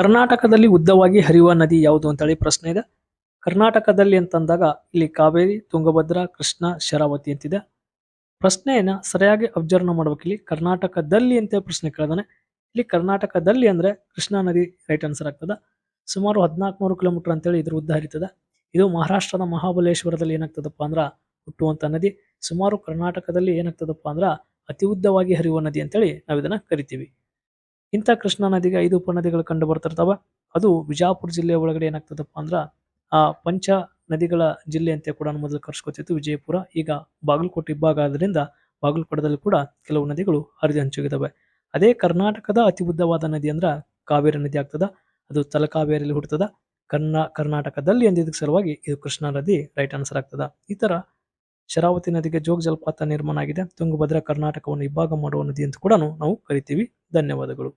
ಕರ್ನಾಟಕದಲ್ಲಿ ಉದ್ದವಾಗಿ ಹರಿಯುವ ನದಿ ಯಾವುದು ಅಂತೇಳಿ ಪ್ರಶ್ನೆ ಇದೆ. ಕರ್ನಾಟಕದಲ್ಲಿ ಅಂತಂದಾಗ ಇಲ್ಲಿ ಕಾವೇರಿ, ತುಂಗಭದ್ರಾ, ಕೃಷ್ಣ, ಶರಾವತಿ ಅಂತಿದೆ. ಪ್ರಶ್ನೆಯನ್ನ ಸರಿಯಾಗಿ ಅಬ್ಸರ್ವ್ ಮಾಡ್ಬೇಕು. ಇಲ್ಲಿ ಕರ್ನಾಟಕದಲ್ಲಿ ಅಂತ ಪ್ರಶ್ನೆ ಕೇಳಿದಾನೆ. ಇಲ್ಲಿ ಕರ್ನಾಟಕದಲ್ಲಿ ಅಂದ್ರೆ ಕೃಷ್ಣಾ ನದಿ ರೈಟ್ ಆನ್ಸರ್ ಆಗ್ತದೆ. ಸುಮಾರು ಹದಿನಾಲ್ಕುನೂರು ಕಿಲೋಮೀಟರ್ ಅಂತೇಳಿ ಇದ್ರ ಉದ್ದ ಹರಿತದೆ. ಇದು ಮಹಾರಾಷ್ಟ್ರದ ಮಹಾಬಲೇಶ್ವರದಲ್ಲಿ ಏನಾಗ್ತದಪ್ಪ ಅಂದ್ರೆ ಹುಟ್ಟುವಂತ ನದಿ. ಸುಮಾರು ಕರ್ನಾಟಕದಲ್ಲಿ ಏನಾಗ್ತದಪ್ಪ ಅಂದ್ರೆ ಅತಿ ಉದ್ದವಾಗಿ ಹರಿಯುವ ನದಿ ಅಂತೇಳಿ ನಾವು ಇದನ್ನ ಕರಿತೀವಿ. ಇಂಥ ಕೃಷ್ಣಾ ನದಿಗೆ ಐದು ಉಪನದಿಗಳು ಕಂಡು ಬರ್ತಿರ್ತಾವ ಅದು ವಿಜಾಪುರ ಜಿಲ್ಲೆಯ ಒಳಗಡೆ ಏನಾಗ್ತದಪ್ಪ ಅಂದ್ರ, ಆ ಪಂಚ ನದಿಗಳ ಜಿಲ್ಲೆ ಅಂತ ಕೂಡ ಮೊದಲು ಕರ್ಸ್ಕೊತಿತ್ತು ವಿಜಯಪುರ. ಈಗ ಬಾಗಲಕೋಟೆ ಇಬ್ಬಾಗ ಆದ್ರಿಂದ ಬಾಗಲಕೋಟದಲ್ಲಿ ಕೂಡ ಕೆಲವು ನದಿಗಳು ಹರಿದು ಹಂಚೋಗಿದ್ದಾವೆ ಅದೇ ಕರ್ನಾಟಕದ ಅತಿ ಉದ್ದವಾದ ನದಿ ಅಂದ್ರ ಕಾವೇರಿ ನದಿ ಆಗ್ತದ. ಅದು ತಲಕಾವೇರಿಯಲ್ಲಿ ಹುಡ್ತದ ಕರ್ನಾ, ಕರ್ನಾಟಕದಲ್ಲಿ ಎಂದಿದ್ದಕ್ಕೆ ಸಲುವಾಗಿ ಇದು ಕೃಷ್ಣಾ ನದಿ ರೈಟ್ ಆನ್ಸರ್ ಆಗ್ತದ. ಈ ತರ ಶರಾವತಿ ನದಿಗೆ ಜೋಗ ಜಲಪಾತ ನಿರ್ಮಾಣ ಆಗಿದೆ. ತುಂಗಭದ್ರಾ ಕರ್ನಾಟಕವನ್ನು ಇಬ್ಬಾಗ ಮಾಡುವ ನದಿ ಅಂತ ಕೂಡ ನಾವು ಕರಿತೀವಿ. ಧನ್ಯವಾದಗಳು.